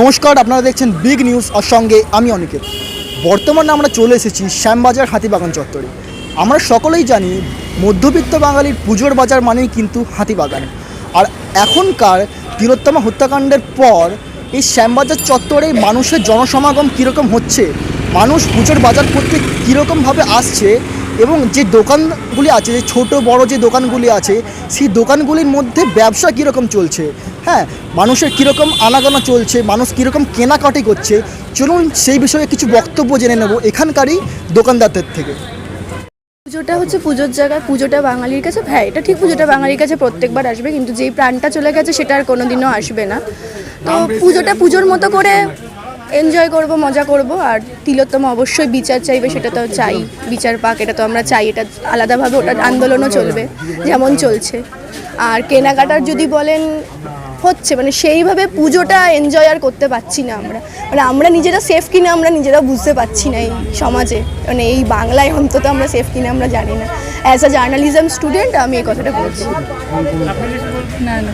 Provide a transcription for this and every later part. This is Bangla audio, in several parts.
নমস্কার, আপনারা দেখছেন বিগ নিউজ আর সঙ্গে আমি অনিকেত। বর্তমানে আমরা চলে এসেছি শ্যামবাজার হাতিবাগান চত্বরে। আমরা সকলেই জানি, মধ্যবিত্ত বাঙালির পুজোর বাজার মানেই কিন্তু হাতিবাগান। আর এখনকার তিলোত্তমা হত্যাকাণ্ডের পর এই শ্যামবাজার চত্বরে মানুষের জনসমাগম কীরকম হচ্ছে, মানুষ পুজোর বাজার করতে কীরকমভাবে আসছে, এবং যে দোকানগুলি আছে, যে ছোট বড় যে দোকানগুলি আছে, সেই দোকানগুলির মধ্যে ব্যবসা কীরকম চলছে হ্যাঁ মানুষের কীরকম আনাগোনা চলছে মানুষ কীরকম কেনাকাটি করছে চলুন সেই বিষয়ে কিছু বক্তব্য জেনে নেব এখানকারই দোকানদারদের থেকে। পুজোটা হচ্ছে পুজোর জায়গায় পুজোটা বাঙালির কাছে হ্যাঁ এটা ঠিক পুজোটা বাঙালির কাছে প্রত্যেকবার আসবে কিন্তু যেই প্রাণটা চলে গেছে সেটা আর কোনোদিনও আসবে না। তো পুজোটা পুজোর মতো করে এনজয় করব মজা করব আর তিলোত্তমা অবশ্যই বিচার চাইবে সেটা তো চাই বিচার পাক এটা তো আমরা চাই এটা আলাদাভাবে ওটা আন্দোলনও চলবে যেমন চলছে। আর কেনাকাটার যদি বলেন হচ্ছে মানে সেইভাবে পুজোটা এনজয় আর করতে পারছি না আমরা। মানে আমরা নিজেরা সেফ কিনা আমরা নিজেরা বুঝতে পারছি না এই সমাজে। মানে এই বাংলায় অন্তত আমরা সেফ কিনা আমরা জানি না। অ্যাজ আ জার্নালিজম স্টুডেন্ট আমি এই কথাটা বলছি। না না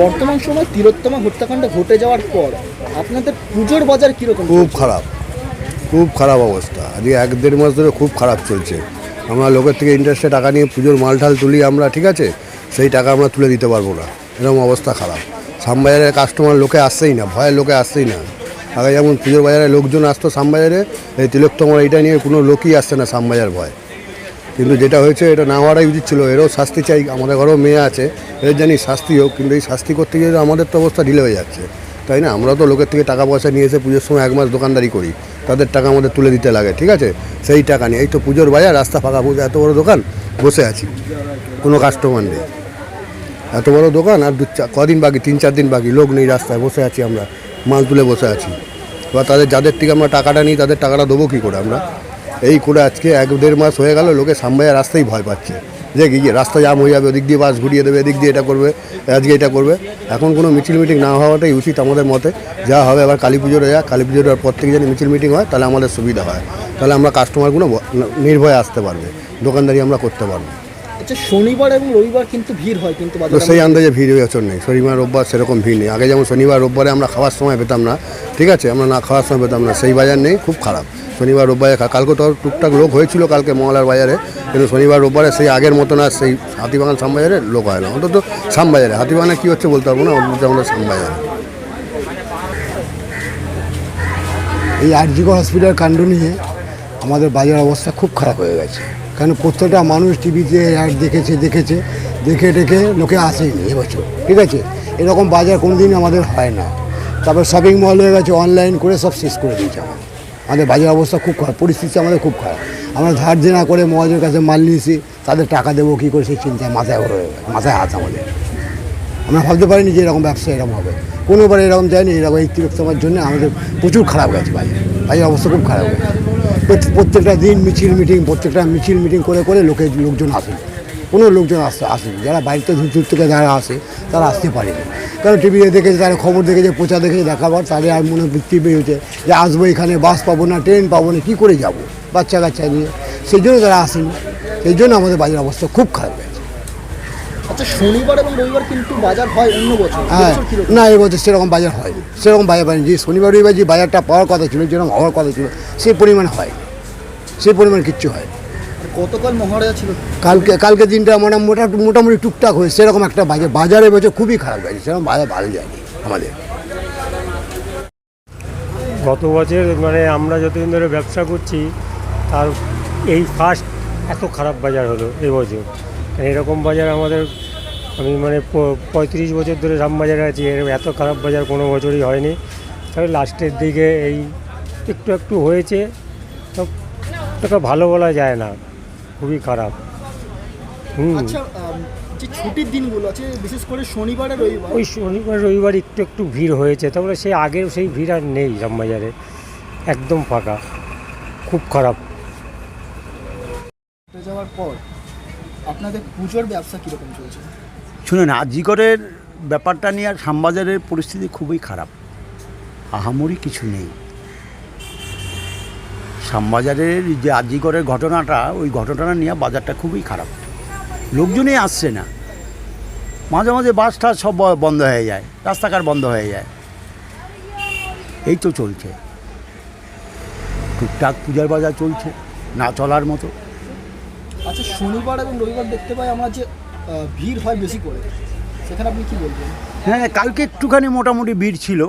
বর্তমান সময় তিলোত্তমা হত্যাকাণ্ড ঘটে যাওয়ার পর আপনাদের পুজোর বাজার কীরকম খুব খারাপ। খুব খারাপ অবস্থা। আজকে এক দেড় মাস ধরে খুব খারাপ চলছে। আমরা লোকের থেকে ইন্টারেস্টে টাকা নিয়ে পুজোর মাল মালঠাল তুলি আমরা ঠিক আছে? সেই টাকা আমরা তুলে দিতে পারব না। এরকম অবস্থা খারাপ। সামবাজারের কাস্টমার লোকে আসছেই না, ভয়ের লোকে আসছেই না। আগে যেমন পুজোর বাজারে লোকজন আসতো সামবাজারে এই তিলোত্তমার এটা নিয়ে কোনো লোকই আসছে না সামবাজার ভয়। কিন্তু যেটা হয়েছে, এটা না হওয়াটাই উচিত ছিল। এরও শাস্তি চাই, আমাদের ঘরেও মেয়ে আছে, এর জানি শাস্তি হোক, কিন্তু এই শাস্তি করতে গিয়ে আমাদের তো অবস্থা ঢিলে হয়ে যাচ্ছে। তাই না? আমরা তো লোকের থেকে টাকা পয়সা নিয়ে এসে পুজোর সময় এক মাস দোকানদারি করি। তাদের টাকা আমাদের তুলে দিতে লাগে, ঠিক আছে? সেই টাকা নিয়ে। এই তো পুজোর বাজার, রাস্তা ফাঁকা পুজো এত বড় দোকান, বসে আছি। কোনো কাস্টমার নেই। এত বড় দোকান আর দু কদিন বাকি, তিন চার দিন বাকি, লোক নেই রাস্তায়, বসে আছি আমরা, মাল তুলে বসে আছি। বা তাদের, যাদের থেকে আমরা টাকাটা নিই, তাদের টাকাটা দেবো কী করে আমরা? এই করে আজকে এক দেড় মাস হয়ে গেল, লোকে সামবাইয়া রাস্তায় ভয় পাচ্ছে। যে কি রাস্তা জাম হয়ে যাবে, ওদিক দিয়ে বাস ঘুরিয়ে দেবে, এদিক দিয়ে এটা করবে, আজকে এটা করবে। এখন কোনো মিছিল মিটিং না হওয়াটাই উচিত আমাদের মতে। যা হবে আবার কালী পুজোর যা কালী পুজোর পর থেকে যদি মিছিল মিটিং হয়, তাহলে আমাদের সুবিধা হয়। তাহলে আমরা কাস্টমারগুলো নির্ভয়ে আসতে পারবে, দোকানদারি আমরা করতে পারব। আচ্ছা শনিবার এবং রবিবার কিন্তু ভিড় হয় কিন্তু সেই আন্দাজে ভিড় বছর নেই শনিবার রোববার সেরকম ভিড় নেই। আগে যেমন শনিবার রোববারে আমরা খাওয়ার সময় পেতাম না ঠিক আছে? আমরা না খাওয়ার সময় পেতাম না। সেই বাজার নেই খুব খারাপ। শনিবার রোববারে কালকে তো টুকটাক লোক হয়েছিল কালকে মহলার বাজারে কিন্তু শনিবার রোববারে সেই আগের মতন আর সেই হাতিবাগান শ্যামবাজারে লোক হয় না। অন্তত শ্যামবাজারে। হাতিবাগানে কী হচ্ছে বলতে পারব না অন্তত আমাদের শ্যামবাজারে। এই আরজিগো হসপিটাল কাণ্ড নিয়ে আমাদের বাজার অবস্থা খুব খারাপ হয়ে গেছে। কারণ প্রত্যেকটা মানুষ টিভিতে অ্যাড দেখেছে দেখেছে, দেখে দেখে লোকে আসেনি এবছর, ঠিক আছে? এরকম বাজার কোনোদিন আমাদের হয় না। তারপর শপিং মল হয়ে গেছে অনলাইন করে সব শেষ করে দিয়েছে আমাদের। আমাদের বাজার অবস্থা খুব খারাপ, পরিস্থিতি আমাদের খুব খারাপ। আমরা ধার দেনা করে মহাজের কাছে মাল নিয়েছি, তাদের টাকা দেবো কী করে সেই চিন্তায় মাথায় হয়ে মাথায় হাত আমাদের। আমরা ভাবতে পারিনি যে এরকম ব্যবসা এরকম হবে। কোনোবার এরকম যায়নি, এরকম এই তিরোত্তমার জন্য আমাদের প্রচুর খারাপ গেছে বাজার। বাজার অবস্থা খুব খারাপ গেছে। প্রত্যেকটা দিন মিছিল মিটিং, প্রত্যেকটা মিছিল মিটিং করে করে লোকের লোকজন আসেনি কোনো লোকজন আসতে আসেনি। যারা বাড়িতে দূর দূর থেকে যারা আসে, তারা আসতে পারেনি। কারণ টিভিতে দেখেছে তারা খবর দেখেছে, প্রচার দেখেছে, দেখাবার, তাদের আর মনে বৃত্তি পেয়েছে যে আসব এখানে, বাস পাবো না, ট্রেন পাবো না, কী করে যাব বাচ্চা কাচ্চা নিয়ে? সেই জন্য তারা আসেনি। সেই জন্য আমাদের বাজার অবস্থা খুব খারাপ। আচ্ছা শনিবার এবং রবিবার কিন্তু বাজার হয় অন্য বছর। হ্যাঁ না এবছর সেরকম বাজার হয়নি সেরকম বাজার পায়নি যে শনিবার রবিবার যে বাজারটা পাওয়ার কথা ছিল যেরকম হওয়ার কথা ছিল সেই পরিমাণ হয়নি সেই পরিমাণ কিচ্ছু হয় গতকাল মহারাজা ছিল? কালকে কালকে দিনটা মানে মোটা মোটামুটি টুকটাক হয়েছে সেরকম একটা বাজার। বাজারে বছর খুবই খারাপ গেছে সেরকম বাজার ভালো যায়নি আমাদের। গত বছর মানে আমরা যতদিন ধরে ব্যবসা করছি তার এই ফার্স্ট এত খারাপ বাজার হলো এবছর এরকম বাজার আমাদের আমি মানে পঁয়ত্রিশ বছর ধরে রামবাজারে আছি এর এত খারাপ বাজার কোনো বছরই হয়নি। তবে লাস্টের দিকে এই একটু একটু হয়েছে তোকে ভালো বলা যায় না খুবই খারাপ। হুম। আচ্ছা যে ছুটির দিনগুলো আছে বিশেষ করে শনিবার আর রবিবার? ওই শনিবার রবিবার একটু একটু ভিড় হয়েছে তারপরে সেই আগের সেই ভিড় আর নেই রামবাজারে একদম ফাঁকা খুব খারাপ। যাওয়ার পর আপনাদের পুজোর ব্যবসা কীরকম চলছে? শুনুন, আজিগরের ব্যাপারটা নিয়ে আর পরিস্থিতি খুবই খারাপ। আহামরি কিছু নেই। শ্যামবাজারের যে আজিগরের ঘটনাটা, ওই ঘটনাটা নিয়ে বাজারটা খুবই খারাপ। লোকজনই আসছে না। মাঝে মাঝে বাস টাস সব বন্ধ হয়ে যায়, রাস্তাঘাট বন্ধ হয়ে যায়। এই তো চলছে। টুকটাক পূজার বাজার চলছে, না চলার মতো। আচ্ছা শনিবার এবং রবিবার দেখতে পাই আমরা যে ভিড় হয় বেশি করে। সেখানে আপনি কি বলবেন? হ্যাঁ কালকে একটুখানি মোটামুটি ভিড় ছিল।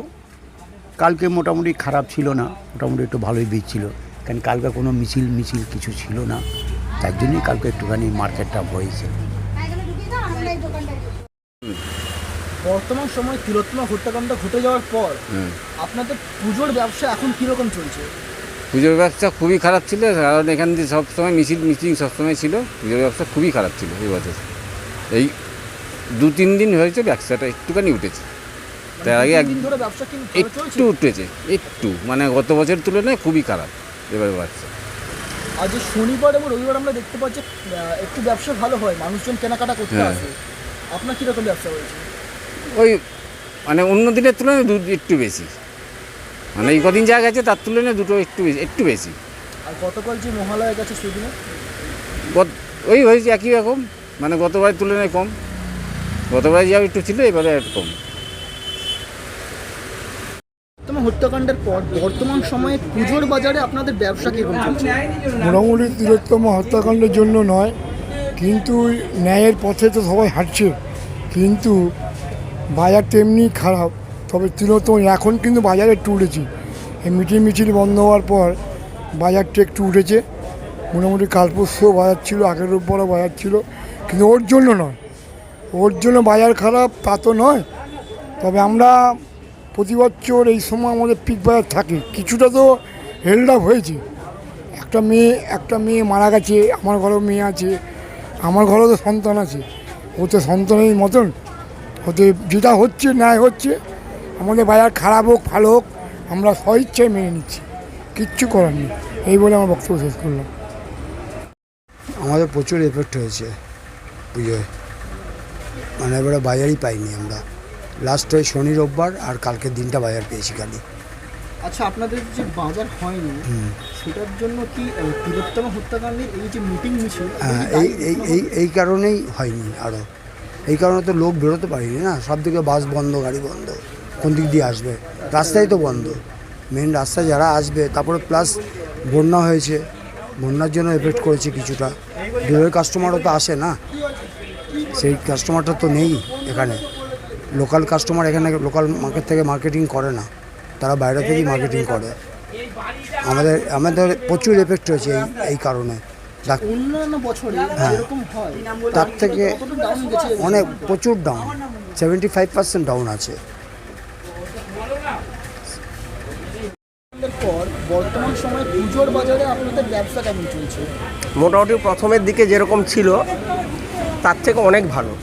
কালকে মোটামুটি খারাপ ছিল না মোটামুটি একটু ভালোই ভিড় ছিল। কারণ কালকে কোনো মিছিল মিছিল কিছু ছিল না। তার জন্যই কালকে একটুখানি মার্কেটটা হয়েছে। বর্তমান সময় তিলোত্তমা হত্যাকাণ্ড ঘটে যাওয়ার পর আপনাদের পুজোর ব্যবসা এখন কীরকম চলছে? পুজোর ব্যবসা খুবই খারাপ ছিল। কারণ এখান দিয়ে সবসময় মিছিল মিটিং সবসময় ছিল। পুজোর ব্যবসা খুবই খারাপ ছিল এই বছর। এই দু তিন দিন হয়েছে ব্যবসাটা একটুখানি উঠেছে। তার আগে একটু উঠেছে একটু। মানে গত বছর তুলনায় খুবই খারাপ এবার ব্যবসা। আজ শনিবার এবং রবিবার আমরা দেখতে পাচ্ছি একটু ব্যবসা ভালো হয় মানুষজন কেনাকাটা করতে হ্যাঁ। আসে। আপনার কীরকম ব্যবসা হয়েছে? ওই মানে অন্য দিনের তুলনায় দু একটু বেশি। মানে এই কদিন যা গেছে তার তুলনায় দুটো একটু বেশি একটু বেশি। আর গতকাল যে মহালয়া গেছে সেদিনে ওই হয়েছে একই রকম। মানে গতবারের তুলনায় কম। গতবারে যা একটু ছিল এবারে একটু কম। তোমার হত্যাকাণ্ডের পর বর্তমান সময়ে পুজোর বাজারে আপনাদের ব্যবসা কীরকম চলছে? মোটামুটি তিলোত্তম হত্যাকাণ্ডের জন্য নয় কিন্তু ন্যায়ের পথে তো সবাই হাঁটছে। কিন্তু বাজার তেমনি খারাপ তবে তিলোত্তম এখন কিন্তু বাজারে একটু উঠেছে। এই মিটিং মিছিল বন্ধ হওয়ার পর বাজারটা একটু উঠেছে। মোটামুটি কাল পরশুও বাজার ছিল আগের উপরও বাজার ছিল। কিন্তু ওর জন্য নয়। ওর জন্য বাজার খারাপ, তা তো নয়। তবে আমরা প্রতি বছর এই সময় আমাদের পিক বাজার থাকে। কিছুটা তো হেল্ড আপ হয়েছে। একটা মেয়ে একটা মেয়ে মারা গেছে, আমার ঘরেও মেয়ে আছে, আমার ঘরেও তো সন্তান আছে। ও তো সন্তানের মতন। ওতে যেটা হচ্ছে, ন্যায় হচ্ছে, আমাদের বাজার খারাপ হোক, ভালো হোক, আমরা স্বইচ্ছায় মেনে নিচ্ছি। কিচ্ছু করার নেই। এই বলে আমার বক্তব্য শেষ করলাম। আমাদের প্রচুর এফেক্ট হয়েছে। পুজোয়। মানে এবারে বাজারই পাইনি আমরা। লাস্ট ওই শনি রোববার আর কালকের দিনটা বাজার পেয়েছি খালি। আচ্ছা আপনাদের যে বাজার হয়নি সেটার জন্য কি তিলোত্তমা হত্যাকাণ্ডের এই যে মিটিং মিছিল হ্যাঁ এই এই এই এই কারণেই হয়নি আরও এই কারণে তো লোক বেরোতে পারিনি না। সব দিকে বাস বন্ধ গাড়ি বন্ধ। কোন দিক দিয়ে আসবে? রাস্তাই তো বন্ধ। মেন রাস্তায় যারা আসবে তারপরে প্লাস বন্যা হয়েছে। বন্যার জন্য এফেক্ট করেছে কিছুটা। দূরের কাস্টমারও তো আসে না। সেই কাস্টমারটা তো নেই এখানে। লোকাল কাস্টমার এখানে লোকাল মার্কেট থেকে মার্কেটিং করে না। তারা বাইরে থেকেই মার্কেটিং করে। আমাদের আমাদের প্রচুর এফেক্ট হয়েছে এই এই কারণে। হয়। তার থেকে অনেক প্রচুর down seventy five percent down আছে বর্তমান সময়ে পুজোর বাজারে আপনাদের ব্যবসা কেমন চলছে? মোটামুটি প্রথমের দিকে যেরকম ছিল তার থেকে অনেক ভালো।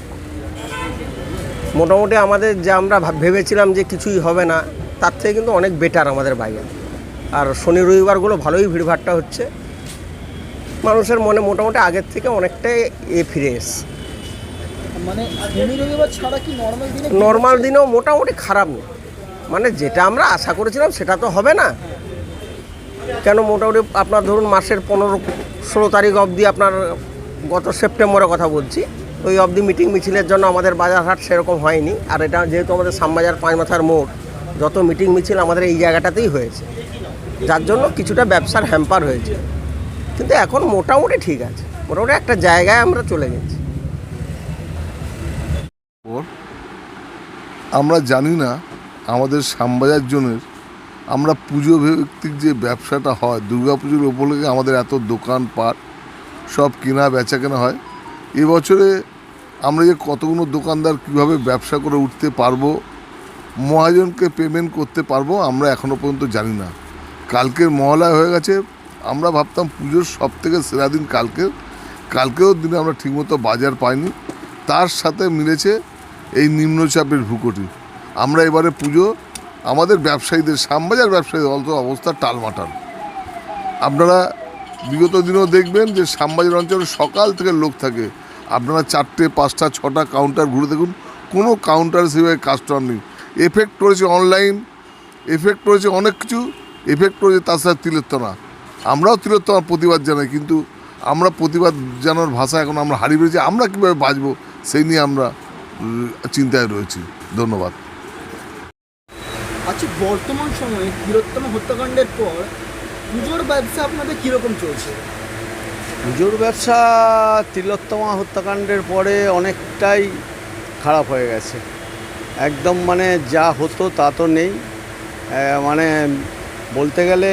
মোটামুটি আমাদের যে আমরা ভাব- ভেবেছিলাম যে কিছুই হবে না তার থেকে কিন্তু অনেক বেটার আমাদের বাজার আর শনি রবিবারগুলো ভালোই ভিড়ভাট্টা হচ্ছে। মানুষের মনে মোটামুটি আগের থেকে অনেকটাই এ ফিরে এসছে। মানে শনি রবিবার ছাড়া নর্মাল নর্মাল দিনেও মোটামুটি খারাপ নেই। মানে যেটা আমরা আশা করেছিলাম সেটা তো হবে না। কেন মোটামুটি আপনার ধরুন মাসের পনেরো ষোলো তারিখ অবধি আপনার গত সেপ্টেম্বরের কথা বলছি। ওই অবধি মিটিং মিছিলের জন্য আমাদের বাজার হাট সেরকম হয়নি। আর এটা যেহেতু আমাদের শ্যামবাজার পাঁচ মাথার মোড়, যত মিটিং মিছিল আমাদের এই জায়গাটাতেই হয়েছে। যার জন্য কিছুটা ব্যবসার হ্যাম্পার হয়েছে। কিন্তু এখন মোটামুটি ঠিক আছে। মোটামুটি একটা জায়গায় আমরা চলে গেছি। আমরা জানি না আমাদের শ্যামবাজার জনের আমরা পুজো ভিত্তিক যে ব্যবসাটা হয় দুর্গা পুজোর উপলক্ষে আমাদের এত দোকানপাট সব কেনা বেচা কেনা হয় এবছরে আমরা যে কতগুলো দোকানদার কীভাবে ব্যবসা করে উঠতে পারব, মহাজনকে পেমেন্ট করতে পারব, আমরা এখনও পর্যন্ত জানি না। কালকের মহলায় হয়ে গেছে, আমরা ভাবতাম পুজোর সব থেকে সেরা দিন কালকের। কালকেও দিনে আমরা ঠিকমতো বাজার পাইনি। তার সাথে মিলেছে এই নিম্নচাপের ভূকটি। আমরা এবারে পুজো, আমাদের ব্যবসায়ীদের, শ্যামবাজার ব্যবসায়ীদের অল্প অবস্থা টালমাটাল। আপনারা বিগত দিনেও দেখবেন যে শ্যামবাজার অঞ্চলে সকাল থেকে লোক থাকে। আপনারা চারটে, পাঁচটা, ছটা কাউন্টার ঘুরে দেখুন। কোনো কাউন্টার সেভাবে কাস্টমার নেই। এফেক্ট করেছে অনলাইন এফেক্ট করেছে অনেক কিছু এফেক্ট করেছে তার সাথে তিলোত্তনা আমরাও তিলোত্তমার প্রতিবাদ জানাই, কিন্তু আমরা প্রতিবাদ জানার ভাষা এখন আমরা হারিয়ে ফেলেছি। আমরা কীভাবে বাঁচবো সেই নিয়ে আমরা চিন্তায় রয়েছি। ধন্যবাদ। আচ্ছা বর্তমান সময়ে তিলোত্তমা হত্যাকাণ্ডের পর পুজোর ব্যবসা আপনাদের কীরকম চলছে? পুজোর ব্যবসা তিলোত্তমা হত্যাকাণ্ডের পরে অনেকটাই খারাপ হয়ে গেছে। একদম মানে যা হতো তা তো নেই। মানে বলতে গেলে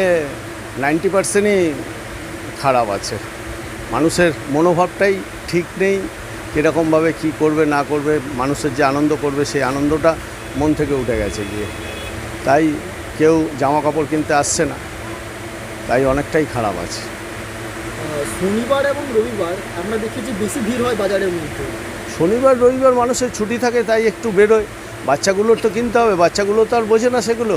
নাইনটি পার্সেন্টই খারাপ আছে। মানুষের মনোভাবটাই ঠিক নেই, কীরকমভাবে কী করবে, না করবে, মানুষের যে আনন্দ করবে, সেই আনন্দটা মন থেকে উঠে গেছে গিয়ে। তাই কেউ জামা কাপড় কিনতে আসছে না। তাই অনেকটাই খারাপ আছে। শনিবার এবং রবিবার আমরা দেখেছি বেশি ভিড় হয় বাজারের মধ্যে। শনিবার রবিবার মানুষের ছুটি থাকে তাই একটু বেরোয়। বাচ্চাগুলোর তো কিনতে হবে বাচ্চাগুলো তো আর বোঝে না সেগুলো।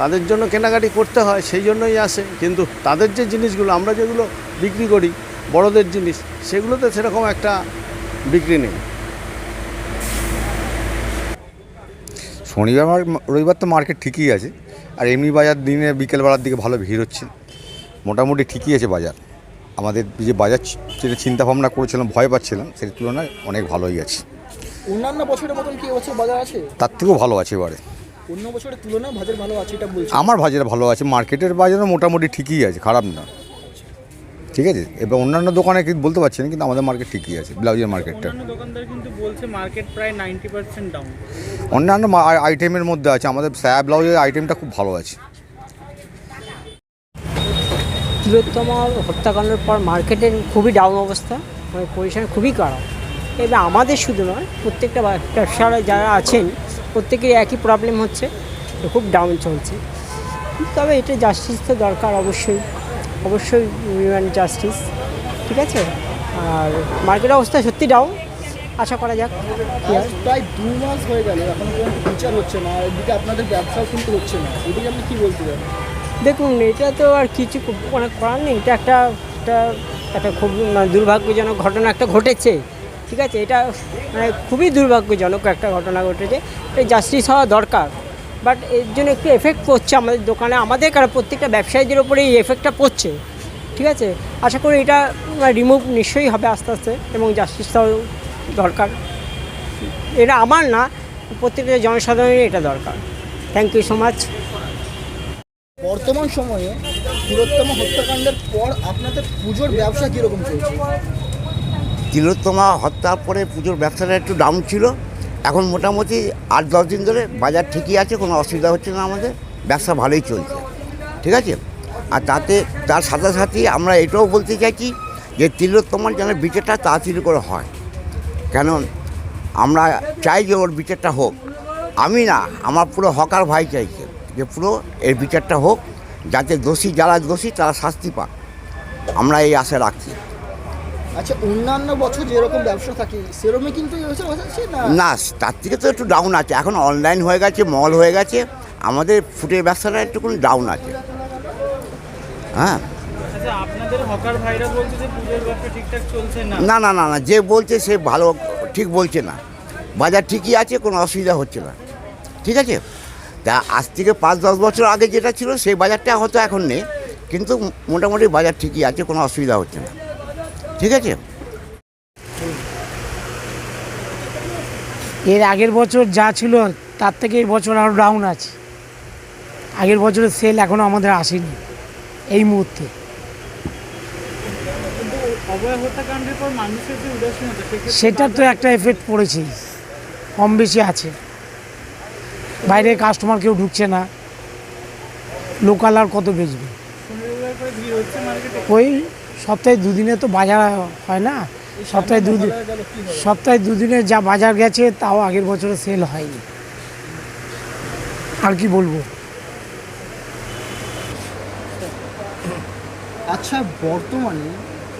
তাদের জন্য কেনাকাটি করতে হয় সেই জন্যই আসে। কিন্তু তাদের যে জিনিসগুলো আমরা যেগুলো বিক্রি করি বড়দের জিনিস সেগুলোতে সেরকম একটা বিক্রি নেই। শনিবার আর রবিবার তো মার্কেট ঠিকই আছে। আর এমনি বাজার দিনে বিকেলবেলার দিকে ভালো ভিড় হচ্ছে। মোটামুটি ঠিকই আছে বাজার। আমাদের যে বাজার যেটা চিন্তা ভাবনা করেছিলাম ভয় পাচ্ছিলাম সেই তুলনায় অনেক ভালোই আছে অন্যান্য বছরের মতন কি এবছর বাজার আছে? তার থেকেও ভালো আছে এবারে। অন্য বছরের তুলনায় বাজার ভালো আছে এটা বলছি। আমার বাজার ভালো আছে মার্কেটের বাজারও মোটামুটি ঠিকই আছে খারাপ না। ঠিক আছে? এবার অন্যান্য দোকানে কি বলতে পারছি না কিন্তু আমাদের মার্কেট ঠিকই আছে ব্লাউজের মার্কেটটা। দোকানদার কিন্তু বলছে মার্কেট প্রায় নাইনটি পার্সেন্ট ডাউন অন্যান্য আইটেমের মধ্যে আছে আমাদের স্যাব ব্লাউজের আইটেমটা খুব ভালো আছে। তিলোত্তমা হত্যাকাণ্ডের পর মার্কেটের খুবই ডাউন অবস্থা মানে পজিশন খুবই খারাপ। এবার আমাদের শুধু নয়, প্রত্যেকটা ব্যবসারা যারা আছেন, প্রত্যেকেরই একই প্রবলেম হচ্ছে খুব ডাউন চলছে। তবে এটা জাস্টিস তো দরকার অবশ্যই অবশ্যই উইমেন জাস্টিস ঠিক আছে? আর মার্কেটের অবস্থা সত্যি ডাউন আশা করা যাক। প্রায় দু মাস হয়ে গেল, এখনও বিচার হচ্ছে না এদিকে আপনাদের ব্যবসাও কিন্তু হচ্ছে না, এদিকে আপনি কি বলতে চান? দেখুন, এটা তো আর কিছু মানে করার নেই। এটা একটা একটা একটা খুব মানে দুর্ভাগ্যজনক ঘটনা একটা ঘটেছে, ঠিক আছে? এটা মানে খুবই দুর্ভাগ্যজনক একটা ঘটনা ঘটেছে। এটা জাস্টিস হওয়া দরকার। বাট এর জন্য একটু এফেক্ট পড়ছে আমাদের দোকানে। আমাদের কারণ প্রত্যেকটা ব্যবসায়ীদের উপরে এই এফেক্টটা পড়ছে, ঠিক আছে? আশা করি এটা রিমুভ নিশ্চয়ই হবে আস্তে আস্তে এবং জাস্টিসটাও দরকার। এটা আমার না, প্রত্যেকটা জনসাধারণের এটা দরকার। থ্যাংক ইউ সো মাচ বর্তমান সময়ে তিলোত্তমা হত্যাকাণ্ডের পর আপনাদের পুজোর ব্যবসা কীরকম চলছে? তিলোত্তমা হত্যার পরে পুজোর ব্যবসাটা একটু ডাউন ছিল। এখন মোটামুটি আট, দশ দিন ধরে বাজার ঠিকই আছে, কোনো অসুবিধা হচ্ছে না আমাদের। ব্যবসা ভালোই চলছে। ঠিক আছে? আর তাতে, তার সাথে সাথে আমরা এটাও বলতে চাইছি যে তিলোত্তমার যেন বিচারটা তাড়াতাড়ি করে হয়। কেন? আমরা চাই যে ওর বিচারটা হোক। আমি না, আমার পুরো হকার ভাই চাইছে। যে পুরো এর বিচারটা হোক যাতে দোষী যারা দোষী তারা শাস্তি পাক। আমরা এই আশা রাখছি। আচ্ছা অন্যান্য বছর যেরকম ব্যবসা থাকে সেরকমই কিন্তু না? না তার থেকে তো একটু ডাউন আছে। এখন অনলাইন হয়ে গেছে মল হয়ে গেছে। আমাদের ফুটের ব্যবসাটা একটুকুনি ডাউন আছে। হ্যাঁ। আচ্ছা আপনাদের হকার ভাইরা বলছে যে পুজোর ব্যবসা ঠিকঠাক চলছে না। না না না না যে বলছে সে ভালো ঠিক বলছে না। বাজার ঠিকই আছে কোনো অসুবিধা হচ্ছে না। ঠিক আছে? তা আজ থেকে পাঁচ দশ বছর আগে যেটা ছিল সেই বাজারটা হয়তো এখন নেই কিন্তু মোটামুটি বাজার ঠিকই আছে কোনো অসুবিধা হচ্ছে না। ঠিক আছে? এর আগের বছর যা ছিল তার থেকে এই বছর আরও ডাউন আছে। আগের বছরের সেল এখনও আমাদের আসেনি এই মুহূর্তে। সেটার তো একটা এফেক্ট পড়েছেই কম বেশি আছে। বাইরে কাস্টমার কেউ ঢুকছে না। লোকাল আর কত বেচবে? ওই সপ্তাহে দুদিনে তো বাজার হয় না। সপ্তাহে দুদিন সপ্তাহে দুদিনে যা বাজার গেছে তাও আগের বছরে সেল হয়নি। আর কি বলব? আচ্ছা বর্তমানে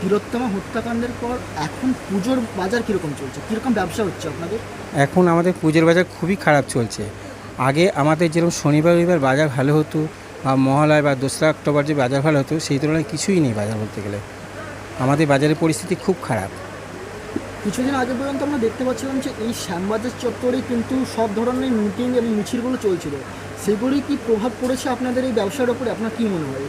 তিলোত্তমা হত্যাকাণ্ডের পর এখন পুজোর বাজার কীরকম চলছে? কীরকম ব্যবসা হচ্ছে আপনাদের? এখন আমাদের পুজোর বাজার খুবই খারাপ চলছে। আগে আমাদের যেরকম শনিবার রবিবার বাজার ভালো হতো বা মহালয় বা দোসরা অক্টোবর যে বাজার ভালো হতো সেই তুলনায় কিছুই নেই বাজার বলতে গেলে। আমাদের বাজারের পরিস্থিতি খুব খারাপ। কিছুদিন আগে পর্যন্ত আমরা দেখতে পাচ্ছিলাম যে এই শ্যামবাজার চত্বরে কিন্তু সব ধরনের মিটিং এবং মিছিলগুলো চলছিল। সেগুলি কি প্রভাব পড়েছে আপনাদের এই ব্যবসার ওপরে আপনার কী মনে হয়?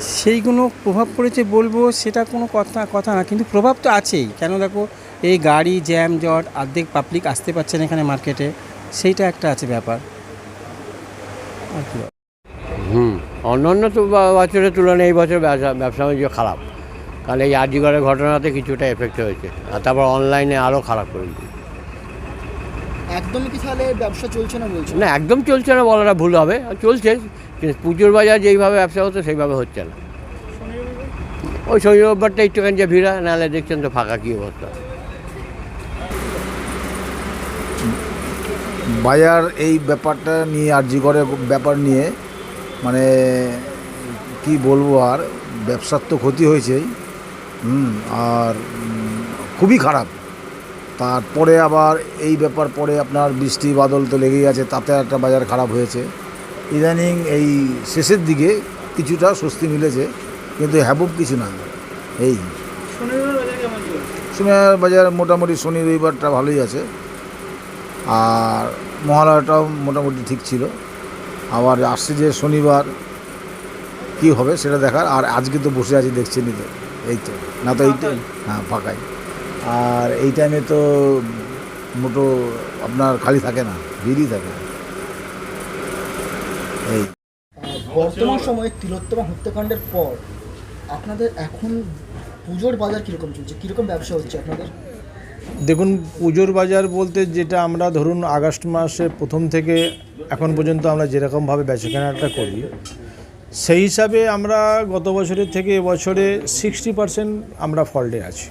সেইগুলো প্রভাব পড়েছে বলব সেটা কোনো কথা কথা না কিন্তু প্রভাব তো আছেই। কেন দেখো এই গাড়ি জ্যাম জট অর্ধেক পাবলিক আসতে পারছে না এখানে মার্কেটে সেইটা একটা আছে ব্যাপার। আর কি? হুম অন্য অন্য তো বছরের তুলনায় এই বছর ব্যবসা ব্যবসা বাণিজ্য খারাপ। কারণ এই আজিগড়ের ঘটনাতে কিছুটা এফেক্ট হয়েছে। আর তারপর অনলাইনে আরও খারাপ করে দিয়েছে। একদমই কি তাহলে ব্যবসা চলছে না বলছে? না একদম চলছে না বলাটা ভুল হবে। চলছে কিন্তু পুজোর বাজার যেইভাবে ব্যবসা হতো সেইভাবে হচ্ছে না। ওই শনি রোববারটা একটুখানি যে ভিড়া নাহলে দেখছেন তো ফাঁকা কী অবস্থা। বাজার এই ব্যাপারটা নিয়ে আর জি করে ব্যাপার নিয়ে মানে কি বলব আর ব্যবসার তো ক্ষতি হয়েছেই হুম আর খুবই খারাপ। তারপরে আবার এই ব্যাপার পরে আপনার বৃষ্টি বাদল তো লেগেই আছে তাতে একটা বাজার খারাপ হয়েছে। ইদানিং এই শেষের দিকে কিছুটা স্বস্তি মিলেছে কিন্তু হ্যাবুব কিছু না এই। সোনার বাজার মোটামুটি শনি রবিবারটা ভালোই আছে। আর মহালয়াটাও মোটামুটি ঠিক ছিল। আবার আসছে যে শনিবার কি হবে সেটা দেখার। আর আজকে তো বসে আছি দেখছেনই তো। এই তো। না তো এই হ্যাঁ ফাঁকাই। আর এই টাইমে তো মোটো আপনার খালি থাকে না ভিড়ই থাকে এই। বর্তমান সময়ে তিলোত্তমা হত্যাকাণ্ডের পর আপনাদের এখন পুজোর বাজার কীরকম চলছে? কীরকম ব্যবসা হচ্ছে আপনাদের? দেখুন, পুজোর বাজার বলতে যেটা আমরা ধরুন আগস্ট মাসে প্রথম থেকে এখন পর্যন্ত আমরা যেরকমভাবে বেচা কেনাটা করি, সেই হিসাবে আমরা গত বছরের থেকে এবছরে সিক্সটি পার্সেন্ট আমরা ফল্টে আছি।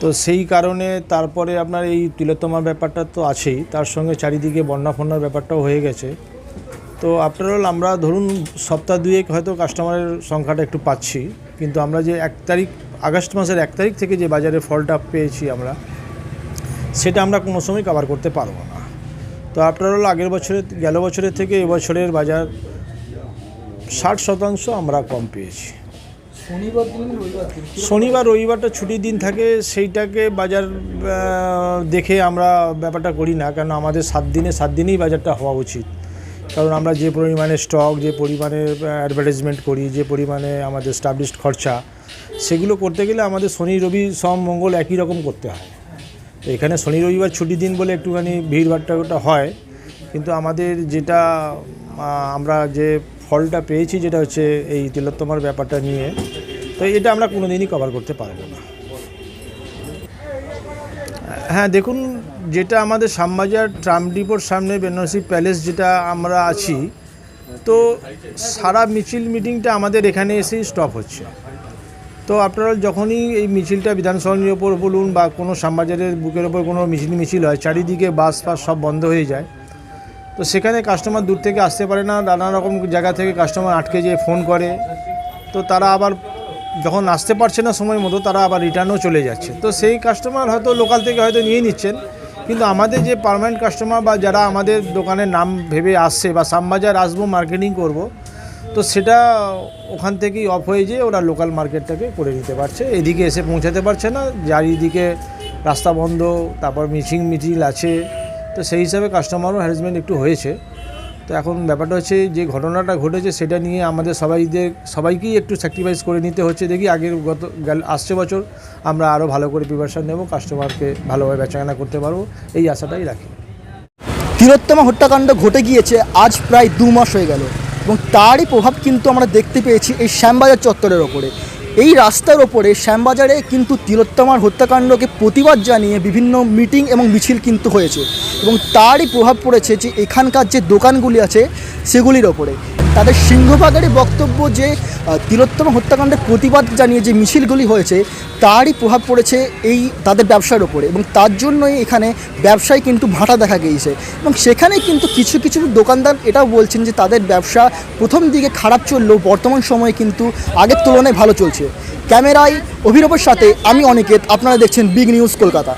তো সেই কারণে তারপরে আপনার এই তিলোত্তমার ব্যাপারটা তো আছেই, তার সঙ্গে চারিদিকে বন্যা ফন্যার ব্যাপারটাও হয়ে গেছে। তো আফটার অল আমরা ধরুন সপ্তাহ দুয়েক হয়তো কাস্টমারের সংখ্যাটা একটু পাচ্ছি, কিন্তু আমরা যে এক তারিখ আগস্ট মাসের এক তারিখ থেকে যে বাজারে ফলটা পেয়েছি আমরা সেটা আমরা কোনো সময় কভার করতে পারব না। তো আফটার অল আগের বছরের গেল বছরের থেকে এবছরের বাজার ষাট শতাংশ আমরা কম পেয়েছি। শনিবার রবিবারটা ছুটির দিন থাকে সেইটাকে বাজার দেখে আমরা ব্যাপারটা করি না কারণ আমাদের সাত দিনে সাত দিনেই বাজারটা হওয়া উচিত। কারণ আমরা যে পরিমাণে স্টক যে পরিমাণে অ্যাডভার্টাইজমেন্ট করি যে পরিমাণে আমাদের স্টাবলিশড খরচা সেগুলো করতে গেলে আমাদের শনি, রবি সোম, মঙ্গল একই রকম করতে হয়। তো এখানে শনি, রবিবার ছুটির দিন বলে একটুখানি ভিড়ভাড়টা ওটা হয়, কিন্তু আমাদের যেটা আমরা যে ফলটা পেয়েছি যেটা হচ্ছে এই তিলোত্তমার ব্যাপারটা নিয়ে, তো এটা আমরা কোনো দিনই কভার করতে পারব না। হ্যাঁ দেখুন, যেটা আমাদের শ্যামবাজার ট্রাম ডিপোর সামনে বেনারসি প্যালেস যেটা আমরা আছি, তো সারা মিছিল মিটিংটা আমাদের এখানে এসেই স্টপ হচ্ছে। তো আপনারা যখনই এই মিছিলটা বিধানসভার ওপর বলুন বা কোনো শ্যামবাজারের বুকের ওপর কোনো মিছিল মিছিল হয়, চারিদিকে বাস ফাস সব বন্ধ হয়ে যায়। তো সেখানে কাস্টমার দূর থেকে আসতে পারে না, নানা রকম জায়গা থেকে কাস্টমার আটকে যেয়ে ফোন করে। তো তারা আবার যখন আসতে পারছে না সময় মতো, তারা আবার রিটার্নও চলে যাচ্ছে। তো সেই কাস্টমার হয়তো লোকাল থেকে হয়তো নিয়ে নিচ্ছেন, কিন্তু আমাদের যে পার্মানেন্ট কাস্টমার বা যারা আমাদের দোকানের নাম ভেবে আসছে বা সামবাজার আসব মার্কেটিং করব তো সেটা ওখান থেকেই অফ হয়ে যেয়ে ওরা লোকাল মার্কেটটাকে করে নিতে পারছে। এদিকে এসে পৌঁছাতে পারছে না, চারিদিকে রাস্তা বন্ধ, তারপর মিছিল মিছিল আছে। তো সেই হিসাবে কাস্টমারও হ্যারাসমেন্ট একটু হয়েছে। তো এখন ব্যাপারটা হচ্ছে যে ঘটনাটা ঘটেছে সেটা নিয়ে আমাদের সবাইদের, সবাইকেই একটু স্যাক্রিফাইস করে নিতে হচ্ছে। দেখি আগের গত আসছে বছর, আমরা আরও ভালো করে প্রিপারেশান নেব কাস্টমারকে ভালোভাবে বেচাকেনা করতে পারব, এই আশাটাই রাখি। তিলোত্তমা হত্যাকাণ্ড ঘটে গিয়েছে আজ প্রায় দু মাস হয়ে গেল। এবং তারই প্রভাব কিন্তু আমরা দেখতে পেয়েছি এই শ্যামবাজার চত্বরের ওপরে। এই রাস্তার ওপরে শ্যামবাজারে কিন্তু তিলোত্তমার হত্যাকাণ্ডকে প্রতিবাদ জানিয়ে বিভিন্ন মিটিং এবং মিছিল কিন্তু হয়েছে এবং তারই প্রভাব পড়েছে যে এখানকার যে দোকানগুলি আছে সেগুলির ওপরে। তাদের সিংহভাগেরই বক্তব্য যে তিলোত্তমা হত্যাকাণ্ডের প্রতিবাদ জানিয়ে যে মিছিলগুলি হয়েছে, তারই প্রভাব পড়েছে এই তাদের ব্যবসার ওপরে এবং তার জন্যই এখানে ব্যবসায় কিন্তু ভাটা দেখা গিয়েছে। এবং সেখানে কিন্তু কিছু কিছু দোকানদার এটাও বলছেন যে, তাদের ব্যবসা প্রথম দিকে খারাপ চললেও বর্তমান সময়ে কিন্তু আগের তুলনায় ভালো চলছে। ক্যামেরায় অভিনবের সাথে আমি অনিকেত, আপনারা দেখছেন বিগ নিউজ কলকাতা।